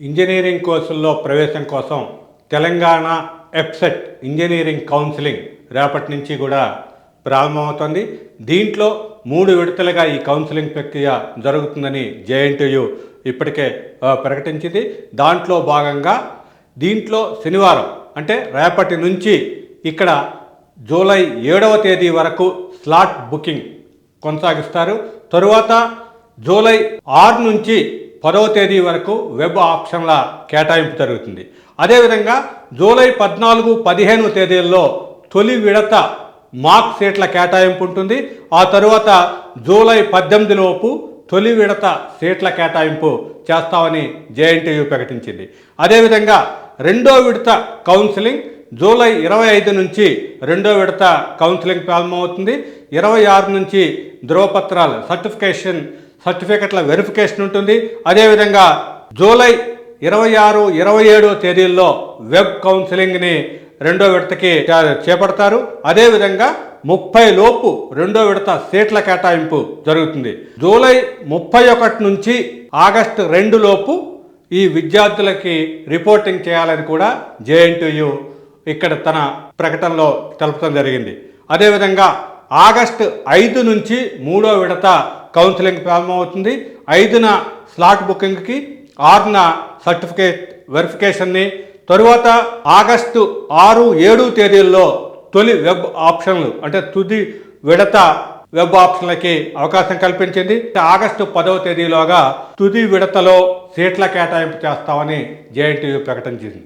Engineering కోర్సుల్లో ప్రవేశం కోసం తెలంగాణ ఎఫ్సెట్ ఇంజనీరింగ్ కౌన్సిలింగ్ రేపటి నుంచి కూడా ప్రారంభమవుతుంది. దీంట్లో మూడు విడతలుగా ఈ కౌన్సిలింగ్ ప్రక్రియ జరుగుతుందని జేఎన్టీయు ఇప్పటికే ప్రకటించింది. దాంట్లో భాగంగా దీంట్లో శనివారం అంటే రేపటి నుంచి ఇక్కడ జూలై ఏడవ తేదీ వరకు స్లాట్ బుకింగ్ కొనసాగిస్తారు. తరువాత జూలై ఆరు నుంచి పదవ తేదీ వరకు వెబ్ ఆప్షన్ల కేటాయింపు జరుగుతుంది. అదేవిధంగా జూలై పద్నాలుగు పదిహేను తేదీల్లో తొలి విడత మార్క్ సీట్ల కేటాయింపు ఉంటుంది. ఆ తరువాత జూలై పద్దెనిమిది లోపు తొలి విడత సీట్ల కేటాయింపు చేస్తామని జేఎన్టీయూ ప్రకటించింది. అదేవిధంగా రెండో విడత కౌన్సిలింగ్ జూలై ఇరవై ఐదు నుంచి రెండో విడత కౌన్సిలింగ్ ప్రారంభమవుతుంది. ఇరవై ఆరు నుంచి ధ్రువపత్రాలు సర్టిఫికేషన్ సర్టిఫికెట్ల వెరిఫికేషన్ ఉంటుంది. అదేవిధంగా జూలై ఇరవై ఆరు ఇరవై ఏడు తేదీల్లో వెబ్ కౌన్సిలింగ్ని రెండో విడతకి చేపడతారు. అదేవిధంగా ముప్పై లోపు రెండో విడత సీట్ల కేటాయింపు జరుగుతుంది. జూలై ముప్పై ఒకటి నుంచి ఆగస్టు రెండు లోపు ఈ విద్యార్థులకి రిపోర్టింగ్ చేయాలని కూడా జేఎన్టీయు ఇక్కడ తన ప్రకటనలో తెలపడం జరిగింది. అదేవిధంగా ఆగస్టు ఐదు నుంచి మూడో విడత కౌన్సిలింగ్ ప్రారంభమవుతుంది ఐదున స్లాట్ బుకింగ్కి ఆరున సర్టిఫికేట్ వెరిఫికేషన్ని తరువాత ఆగస్టు ఆరు ఏడు తేదీల్లో తొలి వెబ్ ఆప్షన్లు అంటే తుది విడత వెబ్ ఆప్షన్లకి అవకాశం కల్పించింది. ఆగస్టు పదవ తేదీలోగా తుది విడతలో సీట్ల కేటాయింపు చేస్తామని జేఎన్టీయూ ప్రకటించింది.